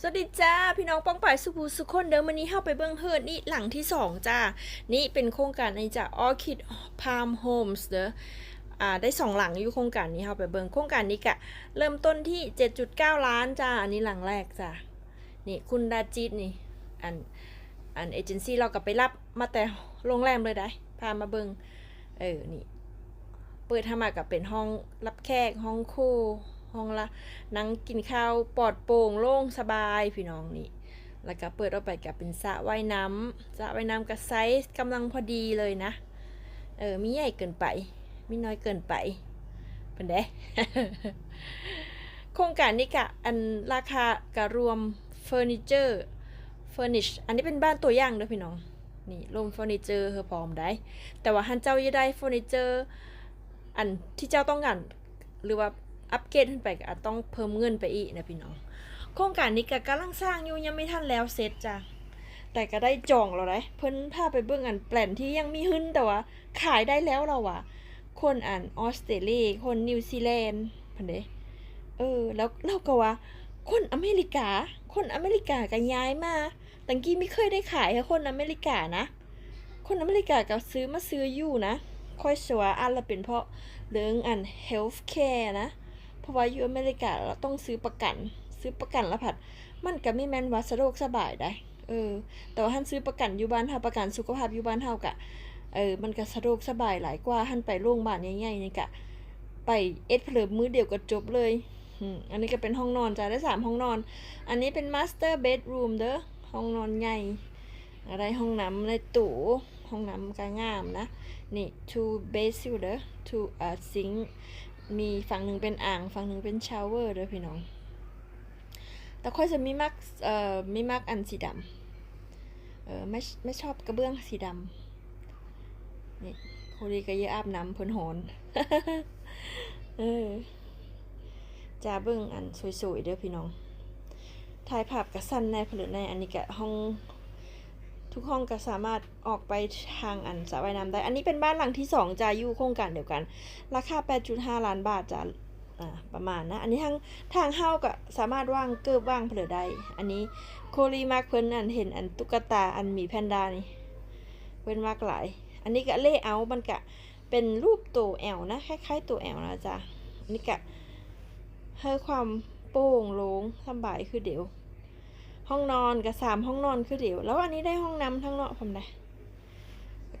สวัสดีจ้า พี่น้องป้องป่ายสุภูสุคนเดิมวันนี้เข้าไปเบื้องเฮิร์นี่หลังที่สองจ้า นี่เป็นโครงการในจาก Orchid Palm Homes เด้ออ่าได้สองหลังอยู่โครงการนี้เข้าไปเบิ่งโครงการนี้กะ เริ่มต้นที่ 7.9 ล้านจ้า อันนี้หลังแรกจ้า นี่คุณดาจิตนี่ อัน อันเอเจนซี่เราก็ไปรับมาแต่โรงแรมเลยได้ พามาเบิงเออ นี่ เปิดทำมากับเป็นห้องรับแขกห้องคู่ ห้องละนั่งกินข้าวปลอดโปร่งโล่งสบายพี่น้องนี่แล้วก็เปิดออกไปกับเป็นสระว่ายน้ำสระว่ายน้ำกับไซส์กำลังพอดีเลยนะ เออมีใหญ่เกินไป มีน้อยเกินไปเป็นเด้โครงการนี้กะอันราคากะรวมเฟอร์นิเจอร์เฟอร์นิชอันนี้เป็นบ้านตัวอย่างเด้อพี่น้องนี่รวมเฟอร์นิเจอร์เฮอพร้อมได้ แต่ว่าฮันเจ้าจะได้เฟอร์นิเจอร์อันที่เจ้าต้องการหรือว่า อัปเกรดขึ้นไปก็อาจต้องเพิ่มเงินไปอีกนะพี่น้อง โครงการนี้ก็กำลังสร้างอยู่ยังไม่ทันแล้วเสร็จจ้ะแต่ก็ได้จองแล้วนะเพิ่นพาไปเบิ่งอันแปลนที่ยังมีหึ้นแต่ว่า ขายได้แล้วเราอะคนอ่านออสเตรเลียคนนิวซีแลนด์พันเดเออ แล้วเราก็ว่า คนอเมริกา คนอเมริกาก็ย้ายมาตังกี้ไม่เคยได้ขายให้คนอเมริกานะ คนอเมริกาก็ซื้อมาซื้ออยู่นะ ค่อยสว่าอันละเป็นเพราะเรื่องอัน health care นะ ราะว่าอยู่อเมริกาเราต้องซื้อประกัน ซื้อประกันละผัด มันก็ไม่แม่นว่าสะดวกสบายได้ เออ แต่ว่าท่านซื้อประกันอยู่บ้านเฮาประกันสุขภาพอยู่บ้านเฮากะ เออ มันก็สะดวกสบายหลายกว่าท่านไปโรงพยาบาลใหญ่ๆนี่กะ ไปเอ็ดเพลิมมือเดียวก็จบเลยอันนี้ก็เป็นห้องนอนจ้ะได้สามห้องนอน อันนี้เป็น master bedroom เด้อ ห้องนอนใหญ่ อะไรห้องน้ำในตู้ห้องน้ำก็งามนะ นี่ two basin เด้อ two อ่า sink มีฝั่งหนึ่งเป็นอ่างฝั่งหนึ่งเป็นชาวเวอร์ด้อพี่น้อง แต่ค่อยจะมีมักเอ่อมีมักอันสีดำเออไม่ไม่ชอบกระเบื้องสีดำนี่พอดีก็เยอะอาบน้ำเพิ่นหอนเออจะเบิ่งอันสวยๆเด้อพี่น้องถ่ายภาพกับสั้นในผลึกในอันนี้ก็ห้อง ทุกห้องก็สามารถออกไปทางอันสระว่ายน้ำได้ อันนี้เป็นบ้านหลังที่สองจะอยู่โครงการเดียวกัน ราคา 8.5 ล้านบาทจะอ่าประมาณนะ อันนี้ทางทางเฮ้าก็สามารถว่างเกิบว่างเผลอได้ อันนี้โคลีมากเพิ่นอันเห็นอันตุ๊กตาอันหมีแพนด้านี่เพิ่นมากหลาย อันนี้ก็เล่เอามันก็เป็นรูปตัวแอลนะคล้ายๆตัวแอลนะจ๊ะอันนี้ก็ให้ความโป่งโล่งสบายคือเดี๋ยว ห้องนอนกับสามห้องนอนคือเดี๋ยวแล้วอันนี้ได้ห้องน้ำทั้งเนาะผมได้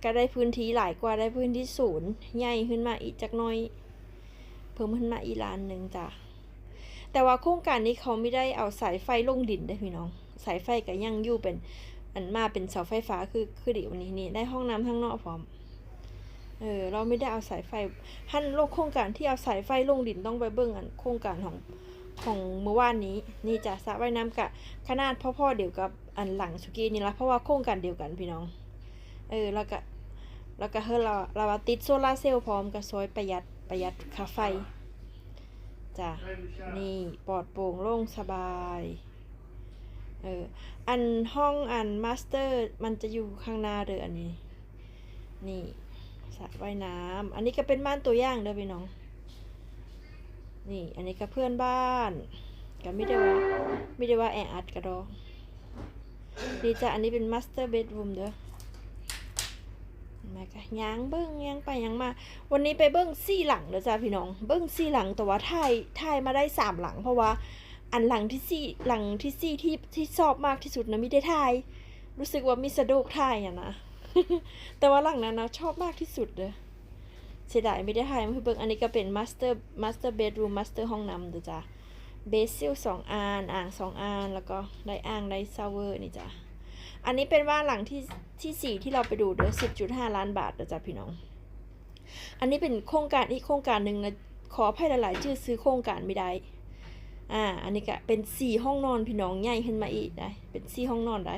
ก็ได้พื้นที่หลายกว่าได้พื้นที่ศูนย์ใหญ่ขึ้นมาอีกจักน้อย เพิ่มขึ้นมาอีล้านหนึ่งจ้ะแต่ว่าโครงการนี้เขาไม่ได้เอาสายไฟลงดินได้พี่น้อง สายไฟก็ยังอยู่เป็นอันมาเป็นเสาไฟฟ้าคือคือเดี๋ยวนี้นี่ได้ห้องน้ำทั้งนอกพร้อมเออเราไม่ได้เอาสายไฟท่านโลกโครงการที่เอาสายไฟลงดินต้องไปเบิ่งอันโครงการของ ของเมื่อวานนี้ นี่จะสระว่ายน้ำกะขนาดพ่อๆเดียวกับอันหลังสุกี้นี่ละเพราะว่าโครงการเดียวกันพี่น้อง เออแล้วก็แล้วก็เฮ้เราเราติดโซลาร์เซลล์พร้อมกับซอยประหยัดประหยัดค่าไฟจ้ะนี่ปลอดโปร่งโล่งสบายเอออันห้องอันมาสเตอร์มันจะอยู่ข้างหน้าเด้ออันนี้ นี่สระว่ายน้ำอันนี้ก็เป็นบ้านตัวอย่างเด้อพี่น้อง นี่ อันนี้ก็เพื่อนบ้านก็ไม่ได้ว่าไม่ได้ว่าแออัดกระดอกนี่จ้ะอันนี้เป็น master bedroom เด้อม่ก็ย่างเบิ้งย่างไปย่างมา วันนี้ไปเบิ้งสี่หลังเด้อจ้าพี่น้อง เบิ้งสี่หลังแต่ว่าถ่ายถ่ายมาได้สามหลัง เพราะว่า อันหลังที่สี่หลังที่สี่ที่ที่ชอบมากที่สุดนะม่ได้ถ่าย รู้สึกว่ามีสะดวกถ่ายอะนะแต่ว่าหลังนั้นนะชอบมากที่สุดเลย เสียดายไม่ได้ถ่ายมาคือเบิ่งอันนี้ก็เป็น master master bedroom master ห้องน้ำเด้อจ้ะเบสิลสองอันอ่างสองอันแล้วก็ได้อ่างได้ซาวเวอร์นี่จ้ะอันนี้เป็นบ้านหลังที่ที่สี่ที่เราไปดูเด้อสิบจุดห้าล้านบาทเด้อจ้ะพี่น้อง อันนี้เป็นโครงการอีกโครงการหนึ่งนะขออภัยหลายๆชื่อซื้อโครงการไม่ได้อ่า อันนี้ก็เป็นสี่ห้องนอนพี่น้องใหญ่ขึ้นมาอีกได้ เป็นสี่ห้องนอนได้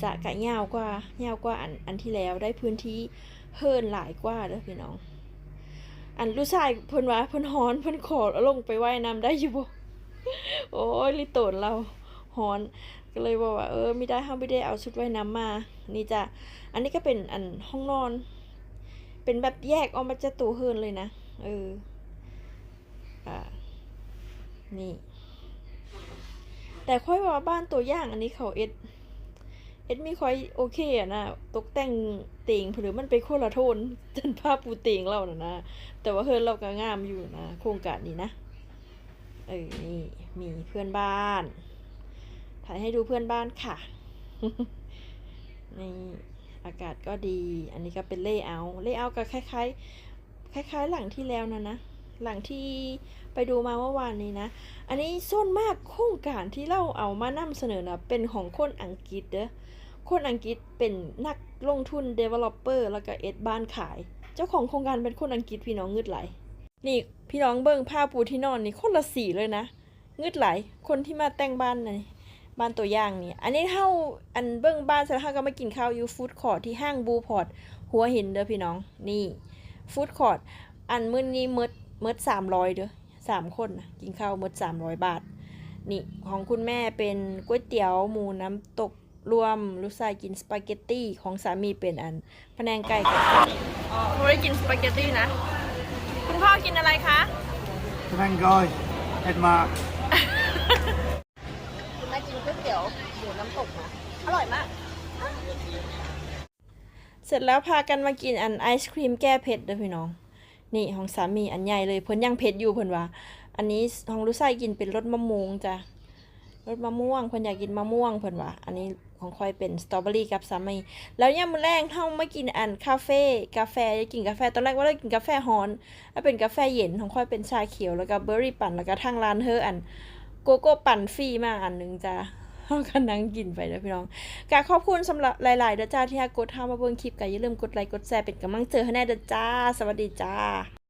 สะกะยาวกว่ายาวกว่าอันอันที่แล้วได้พื้นที่เฮินหลายกว่าเด้อพี่น้อง อันลูกชายเพิ่นว่าเพิ่นฮ้อนเพิ่นขอลงไปว่ายน้ำได้อยู่บ่โอ้ยลิโตนเราฮ้อนก็เลยบอกว่าเออไม่ได้เฮาไม่ได้เอาชุดว่ายน้ำมา นี่จ้ะอันนี้ก็เป็นอันห้องนอน เป็นแบบแยกออกมาจากตู้เฮินเลยนะเอออ่านี่ แต่ค่อยว่าบ้านตัวอย่างอันนี้เขาเอ็ด เอ็ดไม่ค่อยโอเคอะนะตกแต่งเตียงหรือมันเป็นคนละโทนจนผ้าปูเตียงเราน่ะนะ แต่ว่าเฮิร์นเราก็งามอยู่นะ โครงการนี้นะ เออ นี่ มีเพื่อนบ้านถ่ายให้ดูเพื่อนบ้านค่ะ นี่อากาศก็ดี อันนี้ก็เป็นเล่เอาเล่เอาก็คล้ายๆ คล้าย ๆ หลังที่แล้วนะนะ หลังที่ไปดูมาเมื่อวานนี้นะ อันนี้ส้นมากโครงการที่เราเอามานำเสนอนะเป็นของคนอังกฤษเด้อคนอังกฤษเป็นนักลงทุน developer แล้วก็เอ็ดบ้านขาย เจ้าของโครงการเป็นคนอังกฤษพี่น้องเงืดไหล นี่พี่น้องเบิ่งผ้าปูที่นอนนี่คนละสีเลยนะเงืดไหล คนที่มาแต่งบ้านนี่บ้านตัวอย่างนี่อันนี้เฮาอันเบิ่งบ้านเสร็จแล้วก็มากินข้าวอยู่ฟู้ดคอร์ทที่ห้างบูพอร์ตหัวหินเด้อพี่น้องนี่ฟู้ดคอร์ทอันมื้อนี้มื้ อมื้อ300เด้อสามคนนะกินข้าวมื้อ300บาท นี่ของคุณแม่เป็นก๋วยเตี๋ยวหมูน้ำตกรวมลูกชายกินสปาเกตตี้ของสามีเป็นอันพะแนงไก่กับอ๋อไม่ได้กินสปาเกตตี้นะ คุณพ่อกินอะไรคะ Penangoy, Edmark. คุณแม่กินก๋วยเตี๋ยวหมูน้ำตกนะอร่อยมาก เสร็จแล้วพากันมากินอันไอศครีมแก้เผ็ดเด้อพี่น้อง นี่ของสามีอันใหญ่เลยเพิ่นยังเผ็ดอยู่เพิ่นว่า อันนี้ของลูกชายกินเป็นรสมะม่วงจ้ะรสมะม่วงเพิ่นอยากกินมะม่วงเพิ่นว่า อันนี้ของคอยเป็นสตรอเบอรี่กับสามีแล้วยามมื้อแรงเฮามากินอันคาเฟ่กาแฟจะกินกาแฟตอนแรกว่าเรากินกาแฟฮ้อนแล้วเป็นกาแฟเย็นของคอยเป็นชาเขียวแล้วก็เบอร์รี่ปั่นแล้วก็ทางร้านเฮออันโกโก้ปั่นฟรีมาอันหนึงจ้ะ เฮาก็นั่งกินไปนะพี่น้องกาขอบคุณสำหรับหลายๆเด้อจ้าที่ให้กดทามาเบิ่งคลิปก็อย่าลืมกดไลค์กดแชร์เป็นกำลังเจให้แน่เด้อจ้า สวัสดีจ้า